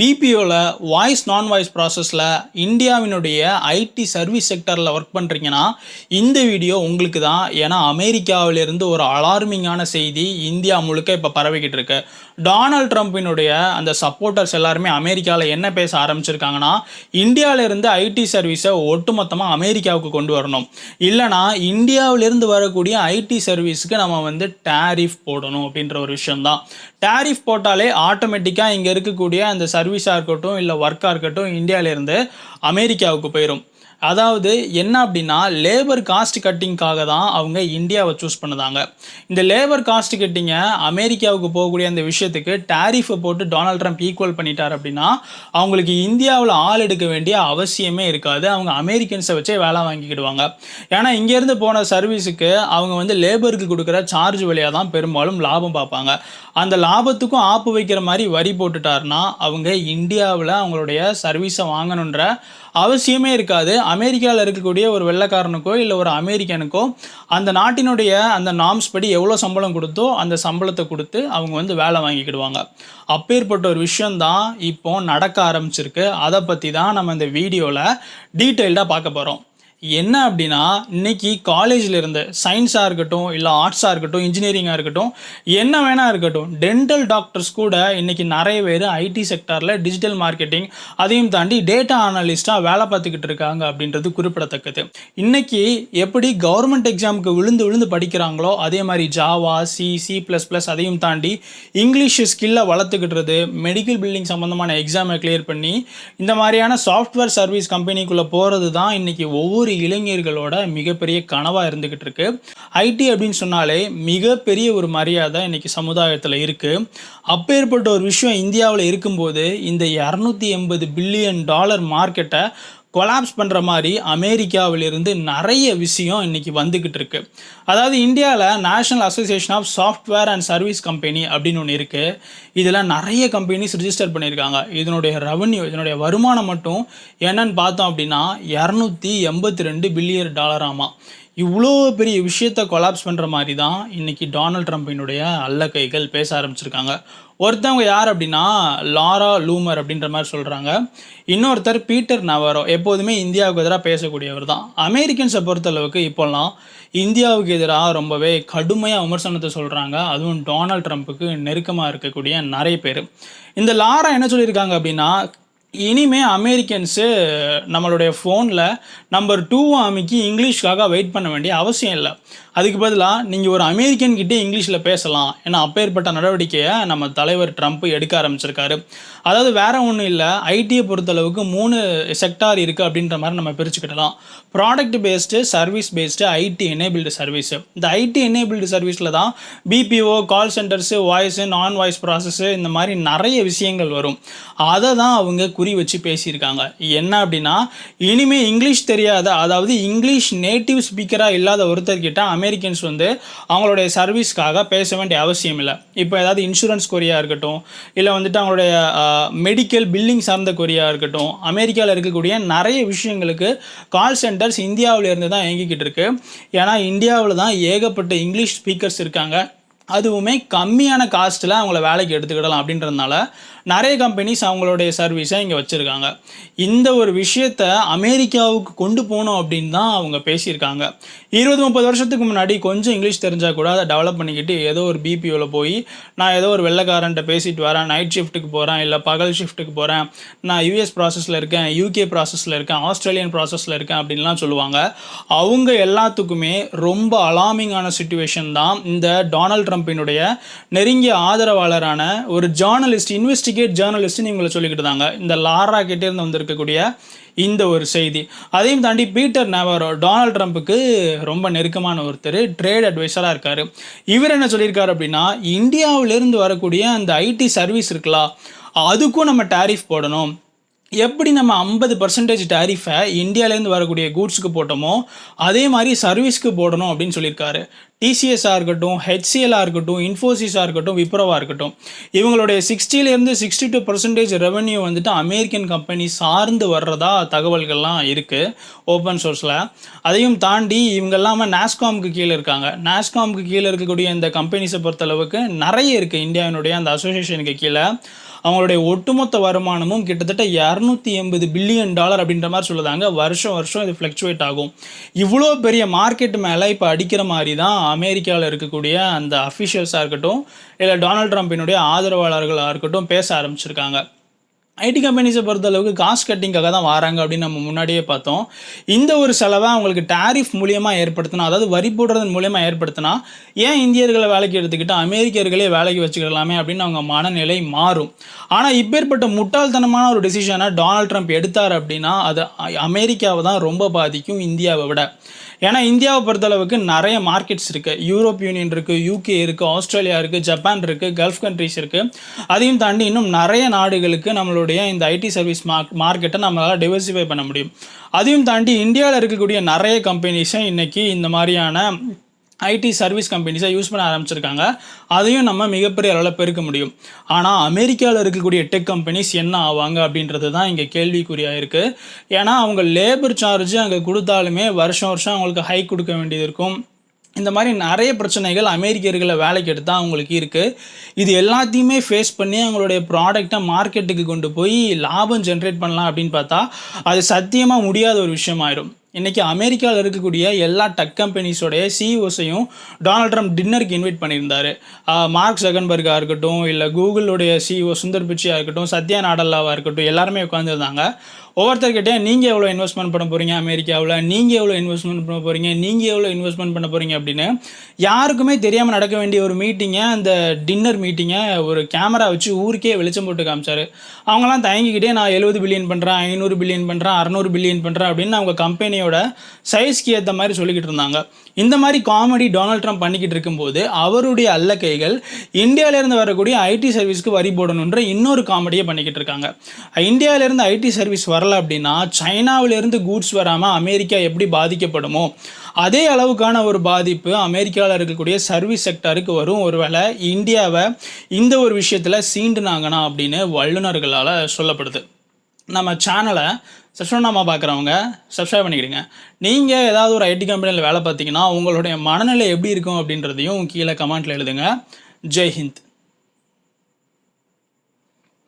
பிபிஓவில் voice நான் voice ப்ராசஸில் இந்தியாவினுடைய ஐடி சர்வீஸ் செக்டரில் ஒர்க் பண்ணுறீங்கன்னா இந்த வீடியோ உங்களுக்கு தான். ஏன்னா அமெரிக்காவிலிருந்து ஒரு அலார்மிங்கான செய்தி இந்தியா முழுக்க இப்போ பரவிக்கிட்டு இருக்கு. டொனால்ட் ட்ரம்ப்பினுடைய அந்த சப்போர்ட்டர்ஸ் எல்லாருமே அமெரிக்காவில் என்ன பேச ஆரம்பிச்சிருக்காங்கன்னா இந்தியாவிலேருந்து ஐடி சர்வீஸை ஒட்டுமொத்தமாக அமெரிக்காவுக்கு கொண்டு வரணும். இல்லைனா இந்தியாவிலேருந்து வரக்கூடிய ஐடி சர்வீஸுக்கு நம்ம வந்து டேரிஃப் போடணும் அப்படின்ற ஒரு விஷயம்தான். டேரிஃப் போட்டாலே ஆட்டோமேட்டிக்காக இங்கே இருக்கக்கூடிய அந்த சர்வீஸாக இருக்கட்டும் இல்லை ஒர்க்காக இருக்கட்டும் இந்தியாவிலேருந்து அமெரிக்காவுக்கு போயிடும் அதாவது என்ன அப்படின்னா லேபர் காஸ்ட் கட்டிங்காக தான் அவங்க இந்தியாவை சூஸ் பண்ணுதாங்க. இந்த லேபர் காஸ்ட் கட்டிங்கை அமெரிக்காவுக்கு போகக்கூடிய அந்த விஷயத்துக்கு டேரிஃபை போட்டு டொனால்ட் ட்ரம்ப் ஈக்குவல் பண்ணிட்டார் அப்படின்னா அவங்களுக்கு இந்தியாவில் ஆள் எடுக்க வேண்டிய அவசியமே இருக்காது. அவங்க அமெரிக்கன்ஸை வச்சே வேலை வாங்கிக்கிடுவாங்க. ஏன்னா இங்கேருந்து போன சர்வீஸுக்கு அவங்க வந்து லேபருக்கு கொடுக்குற சார்ஜ் வழியாக தான் பெரும்பாலும் லாபம் பார்ப்பாங்க. அந்த லாபத்துக்கும் ஆப்பு வைக்கிற மாதிரி வரி போட்டுட்டாருன்னா அவங்க இந்தியாவில் அவங்களுடைய சர்வீஸை வாங்கணுன்ற அவசியமே இருக்காது. அமெரிக்காவில் இருக்கக்கூடிய ஒரு வெள்ளைக்காரனுக்கோ இல்லை ஒரு அமெரிக்கனுக்கோ அந்த நாட்டினுடைய அந்த நாம்ஸ் படி எவ்வளோ சம்பளம் கொடுத்தோ அந்த சம்பளத்தை கொடுத்து அவங்க வந்து வேலை வாங்கிக்கிடுவாங்க. அப்பேற்பட்ட ஒரு விஷயந்தான் இப்போ நடக்க ஆரம்பிச்சிருக்கு. அதை பற்றி தான் நம்ம இந்த வீடியோவில் டீட்டெயில்டாக பார்க்க போகிறோம் என்ன அப்படின்னா இன்றைக்கி காலேஜில் இருந்து சயின்ஸாக இருக்கட்டும் இல்லை ஆர்ட்ஸாக இருக்கட்டும் இன்ஜினியரிங்காக இருக்கட்டும் என்ன வேணா இருக்கட்டும் டென்டல் டாக்டர்ஸ் கூட இன்றைக்கி நிறைய பேர் ஐடி செக்டாரில் டிஜிட்டல் மார்க்கெட்டிங் அதையும் தாண்டி டேட்டா அனலிஸ்ட்டாக வேலை பார்த்துக்கிட்டு இருக்காங்க அப்படின்றது குறிப்பிடத்தக்கது. இன்றைக்கி எப்படி கவர்மெண்ட் எக்ஸாமுக்கு விழுந்து விழுந்து படிக்கிறாங்களோ அதே மாதிரி Java C C plus plus அதையும் தாண்டி இங்கிலீஷ் ஸ்கில்லை வளர்த்துக்கிட்டுறது மெடிக்கல் பில்டிங் சம்மந்தமான எக்ஸாமை கிளியர் பண்ணி இந்த மாதிரியான சாஃப்ட்வேர் சர்வீஸ் கம்பெனிக்குள்ளே போகிறது தான் இன்றைக்கி ஒவ்வொரு இளைஞர்களோட மிகப்பெரிய கனவாக இருந்துக்கிட்டு இருக்கு. ஐடி அப்படின்னு சொன்னாலே மிகப்பெரிய ஒரு மரியாதை இன்னைக்கு சமுதாயத்தில் இருக்குது அப்பேற்பட்ட ஒரு விஷயம் இந்தியாவில் இருக்கும்போது இந்த இரநூத்தி எண்பது பில்லியன் டாலர் மார்க்கெட்டை கொலாப்ஸ் பண்ணுற மாதிரி அமெரிக்காவிலிருந்து நிறைய விஷயம் இன்றைக்கி வந்துக்கிட்டு இருக்கு. அதாவது இந்தியாவில் national association of software and service company அப்படின்னு ஒன்று இருக்குது இதில் நிறைய கம்பெனிஸ் ரிஜிஸ்டர் பண்ணியிருக்காங்க. இதனுடைய ரெவன்யூ இதனுடைய வருமானம் மட்டும் என்னன்னு பார்த்தோம் அப்படின்னா இரநூத்தி எண்பத்தி ரெண்டு பில்லியன் டாலராமா இவ்வளோ பெரிய விஷயத்தை கொலாப்ஸ் பண்ணுற மாதிரி தான் இன்றைக்கி டொனால்ட் ட்ரம்ப்பினுடைய அல்ல கைகள் பேச ஆரம்பிச்சிருக்காங்க. ஒருத்தவங்க யார் அப்படின்னா லாரா லூமர் அப்படின்ற மாதிரி சொல்கிறாங்க இன்னொருத்தர் பீட்டர் நவரோ எப்போதுமே இந்தியாவுக்கு எதிராக பேசக்கூடியவர் தான். அமெரிக்கன்ஸை பொறுத்தளவுக்கு இப்போல்லாம் இந்தியாவுக்கு எதிராக ரொம்பவே கடுமையாக விமர்சனத்தை சொல்கிறாங்க அதுவும் டொனால்ட் ட்ரம்ப்புக்கு நெருக்கமாக இருக்கக்கூடிய நிறைய பேர். இந்த லாரா என்ன சொல்லியிருக்காங்க அப்படின்னா இனிமே அமெரிக்கன்ஸு நம்மளுடைய ஃபோனில் நம்பர் டூ அமைக்கி இங்கிலீஷ்க்காக வெயிட் பண்ண வேண்டிய அவசியம் இல்லை. அதுக்கு பதிலாக நீங்கள் ஒரு அமெரிக்கன் கிட்டே இங்கிலீஷில் பேசலாம். ஏன்னா அப்பேற்பட்ட நடவடிக்கையை நம்ம தலைவர் ட்ரம்ப் எடுக்க ஆரம்பிச்சிருக்காரு. அதாவது வேற ஒன்றும் இல்லை. ஐடியை பொறுத்தளவுக்கு மூணு செக்டார் இருக்குது அப்படின்ற மாதிரி நம்ம பிரிச்சுக்கிடலாம். Product based service based IT enabled service இந்த ஐடி எனேபிள்டு சர்வீஸில் தான் BPO call centres voice non voice process இந்த மாதிரி நிறைய விஷயங்கள் வரும். அதை தான் அவங்க குறி வச்சு பேசியிருக்காங்க. என்ன அப்படின்னா இனிமே இங்கிலீஷ் தெரியாத அதாவது இங்கிலீஷ் நேட்டிவ் ஸ்பீக்கராக இல்லாத ஒருத்தர்கிட்ட அமெரிக்கன்ஸ் வந்து அவங்களுடைய சர்வீஸ்க்காக பேச வேண்டிய அவசியம் இல்லை. இப்போ ஏதாவது இன்சூரன்ஸ் கொரியா இருக்கட்டும் இல்லை வந்துட்டு அவங்களுடைய மெடிக்கல் பில்லிங் சார்ந்த கொரியா இருக்கட்டும் அமெரிக்காவில் இருக்கக்கூடிய நிறைய விஷயங்களுக்கு கால் சென்டர்ஸ் இந்தியாவிலேருந்து தான் இயங்கிக்கிட்டு இருக்கு. ஏன்னா இந்தியாவில் தான் ஏகப்பட்ட இங்கிலீஷ் ஸ்பீக்கர்ஸ் இருக்காங்க. அதுவுமே கம்மியான காஸ்ட்டில் அவங்கள வேலைக்கு எடுத்துக்கிடலாம் அப்படின்றதுனால நிறைய கம்பெனிஸ் அவங்களுடைய சர்வீஸை இங்கே வச்சுருக்காங்க. இந்த ஒரு விஷயத்த அமெரிக்காவுக்கு கொண்டு போகணும் அப்படின்னு தான் அவங்க பேசியிருக்காங்க. இருபது முப்பது வருஷத்துக்கு முன்னாடி கொஞ்சம் இங்கிலீஷ் தெரிஞ்சால் கூட அதை டெவலப் பண்ணிக்கிட்டு ஏதோ ஒரு பிபிஓவில் போய் நான் ஏதோ ஒரு வெள்ளைக்காரன்ட்ட பேசிட்டு வரேன் நைட் ஷிஃப்ட்டுக்கு போகிறேன் இல்லை பகல் ஷிஃப்ட்டுக்கு போகிறேன் நான் யூஎஸ் ப்ராசஸில் இருக்கேன் யூகே ப்ராசஸில் இருக்கேன் ஆஸ்திரேலியன் ப்ராசஸில் இருக்கேன் அப்படின்லாம் சொல்லுவாங்க. அவங்க எல்லாத்துக்குமே ரொம்ப அலாமிங்கான சுச்சுவேஷன் தான் இந்த டொனால்ட் ட்ரம்ப்பினுடைய நெருங்கிய ஆதரவாளரான ஒரு ஜேர்னலிஸ்ட் இன்வெஸ்டிகேட் ஜேர்னலிஸ்ட்னு இவங்களை சொல்லிக்கிட்டு இருந்தாங்க இந்த லாரா கிட்டேருந்து வந்திருக்கக்கூடிய இந்த ஒரு செய்தி. அதையும் தாண்டி பீட்டர் நேவரோ டொனால்ட் ட்ரம்ப்புக்கு ரொம்ப நெருக்கமான ஒருத்தர் ட்ரேட் அட்வைசராக இருக்கார். இவர் என்ன சொல்லியிருக்காரு அப்படின்னா இந்தியாவிலேருந்து வரக்கூடிய அந்த ஐடி சர்வீஸ் இருக்கலாம் அதுக்கும் நம்ம டேரிஃப் போடணும். எப்படி நம்ம ஐம்பது பர்சன்டேஜ் டேரிஃபை இந்தியாவிலேருந்து வரக்கூடிய கூட்ஸுக்கு போட்டோமோ அதே மாதிரி சர்வீஸ்க்கு போடணும் அப்படின்னு சொல்லியிருக்காரு. டிசிஎஸ்ஸாக இருக்கட்டும் ஹெச்சிஎல்லாக இருக்கட்டும் இன்ஃபோசிஸாக இருக்கட்டும் விப்ரோவாக இருக்கட்டும். இவங்களுடைய சிக்ஸ்டிலேருந்து சிக்ஸ்டி டூ பர்சன்டேஜ் ரெவன்யூ வந்துட்டு அமெரிக்கன் கம்பெனி சார்ந்து வர்றதா தகவல்கள்லாம் இருக்குது ஓப்பன் சோர்ஸில் அதையும் தாண்டி இவங்க எல்லாமே நாஸ்காமுக்கு கீழே இருக்காங்க. நாஸ்காமுக்கு கீழே இருக்கக்கூடிய இந்த கம்பெனிஸை பொறுத்தளவுக்கு நிறைய இருக்குது இந்தியாவினுடைய அந்த அசோசியேஷனுக்கு கீழே. அவங்களுடைய ஒட்டுமொத்த வருமானமும் கிட்டத்தட்ட இரநூத்தி எண்பது பில்லியன் டாலர் அப்படின்ற மாதிரி சொல்லுதாங்க. வருஷம் வருஷம் இது ஃப்ளக்சுவேட் ஆகும். இவ்வளோ பெரிய மார்க்கெட் மேலே இப்போ அடிக்கிற மாதிரி தான் அமெரிக்காவில் இருக்கக்கூடிய அந்த அஃபிஷியல்ஸாக இருக்கட்டும் இல்லை டொனால்ட் ட்ரம்ப்பினுடைய ஆதரவாளர்களாக இருக்கட்டும் பேச ஆரம்பிச்சிருக்காங்க. ஐடி கம்பெனிஸை பொறுத்த அளவுக்கு காஸ்ட் கட்டிங்காக தான் வராங்க அப்படின்னு நம்ம முன்னாடியே பார்த்தோம். இந்த ஒரு செலவை அவங்களுக்கு டாரிஃப் மூலியமாக ஏற்படுத்தினா அதாவது வரி போடுறதன் மூலியமாக ஏற்படுத்தினா ஏன் இந்தியர்களை வேலைக்கு எடுத்துக்கிட்டு அமெரிக்கர்களே வேலைக்கு வச்சுக்கலாமே அப்படின்னு அவங்க மனநிலை மாறும். ஆனால் இப்பேற்பட்ட முட்டாள்தனமான ஒரு டெசிஷனை டொனால்ட் ட்ரம்ப் எடுத்தார் அப்படின்னா அது அமெரிக்காவை தான் ரொம்ப பாதிக்கும் இந்தியாவை விட. ஏன்னா இந்தியாவை பொறுத்தளவுக்கு நிறைய மார்க்கெட்ஸ் இருக்குது யூரோப் யூனியன் இருக்குது யூகே இருக்குது ஆஸ்திரேலியா இருக்குது ஜப்பான் இருக்குது கல்ஃப் கண்ட்ரிஸ் இருக்குது அதையும் தாண்டி இன்னும் நிறைய நாடுகளுக்கு நம்மளுடைய இந்த ஐடி சர்வீஸ் மார்க் மார்க்கெட்டை நம்மளால் டிவர்சிஃபை பண்ண முடியும். அதையும் தாண்டி இந்தியாவில் இருக்கக்கூடிய நிறைய கம்பெனிஸை இன்றைக்கி இந்த மாதிரியான ஐடி சர்வீஸ் கம்பெனிஸை யூஸ் பண்ண ஆரம்பிச்சிருக்காங்க. அதையும் நம்ம மிகப்பெரிய அளவில் பெருக்க முடியும். ஆனால் அமெரிக்காவில் இருக்கக்கூடிய டெக் கம்பெனிஸ் என்ன ஆவாங்க அப்படின்றது தான் இங்கே கேள்விக்குறியாக இருக்குது ஏன்னா அவங்க லேபர் சார்ஜ் அங்கே கொடுத்தாலுமே வருஷம் வருஷம் அவங்களுக்கு ஹைக் கொடுக்க வேண்டியது இருக்கும். இந்த மாதிரி நிறைய பிரச்சனைகள் அமெரிக்கர்களை வேலைக்கு எடுத்தால் அவங்களுக்கு இருக்குது இது எல்லாத்தையுமே ஃபேஸ் பண்ணி அவங்களுடைய ப்ராடக்டை மார்க்கெட்டுக்கு கொண்டு போய் லாபம் ஜென்ரேட் பண்ணலாம் அப்படின்னு பார்த்தா அது சத்தியமாக முடியாத ஒரு விஷயமாயிடும் இன்றைக்கி அமெரிக்காவில் இருக்கக்கூடிய எல்லா டக் கம்பெனிஸோடைய சிஇஓஸையும் டொனால்ட் ட்ரம்ப் டின்னருக்கு இன்வைட் பண்ணியிருந்தாரு. மார்க் ஜகன்பர்காக இருக்கட்டும் இல்லை கூகுளுடைய சிஇஓ சுந்தர் பிச்சையாக இருக்கட்டும் சத்யா நாடல்லாவாக இருக்கட்டும் எல்லாருமே உட்காந்துருந்தாங்க ஒவ்வொருத்தர்கிட்டே நீங்கள் எவ்வளோ இன்வெஸ்ட்மெண்ட் பண்ண போகிறீங்க அமெரிக்காவில்? நீங்கள் எவ்வளோ இன்வெஸ்ட்மெண்ட் பண்ண போகிறீங்க நீங்கள் எவ்வளோ இன்வெஸ்ட்மெண்ட் பண்ண போகிறீங்க அப்படின்னு யாருக்குமே தெரியாமல் நடக்க வேண்டிய ஒரு மீட்டிங்கை அந்த டின்னர் மீட்டிங்கை ஒரு கேமரா வச்சு ஊருக்கே வெளிச்சம் போட்டு காமிச்சார். அவங்களாம் தயங்கிக்கிட்டே நான் எழுபது பில்லியன் பண்ணுறேன் ஐநூறு பில்லியன் பண்ணுறேன் அறநூறு பில்லியன் பண்ணுறேன் அப்படின்னு அவங்க கம்பெனியோட சைஸ்க்கு ஏற்ற மாதிரி சொல்லிக்கிட்டு இருந்தாங்க. இந்த மாதிரி காமெடி டொனால்ட் ட்ரம்ப் பண்ணிக்கிட்டு இருக்கும்போது அவருடைய அல்ல கைகள் இந்தியாவிலேருந்து வரக்கூடிய ஐடி சர்வீஸ்க்கு வரி போடணுன்ற இன்னொரு காமெடியை பண்ணிக்கிட்டு இருக்காங்க. இந்தியாவிலேருந்து ஐடி சர்வீஸ் வர வரல அப்படின்னா சைனாவிலேருந்து கூட்ஸ் வராமல் அமெரிக்கா எப்படி பாதிக்கப்படுமோ அதே அளவுக்கான ஒரு பாதிப்பு அமெரிக்காவில் இருக்கக்கூடிய சர்வீஸ் செக்டருக்கு வரும். ஒருவேளை இந்தியாவை இந்த ஒரு விஷயத்தில் சீண்டுனாங்கன்னா அப்படின்னு வல்லுநர்களால் சொல்லப்படுது. நம்ம சேனலை சப்ஸ்கிரைப் பார்க்குறவங்க சப்ஸ்கிரைப் பண்ணிக்கிடுங்க. நீங்கள் ஏதாவது ஒரு ஐடி கம்பெனியில் வேலை பார்த்தீங்கன்னா உங்களுடைய மனநிலை எப்படி இருக்கும் அப்படின்றதையும் கீழே கமெண்ட்டில் எழுதுங்க. ஜெய்ஹிந்த்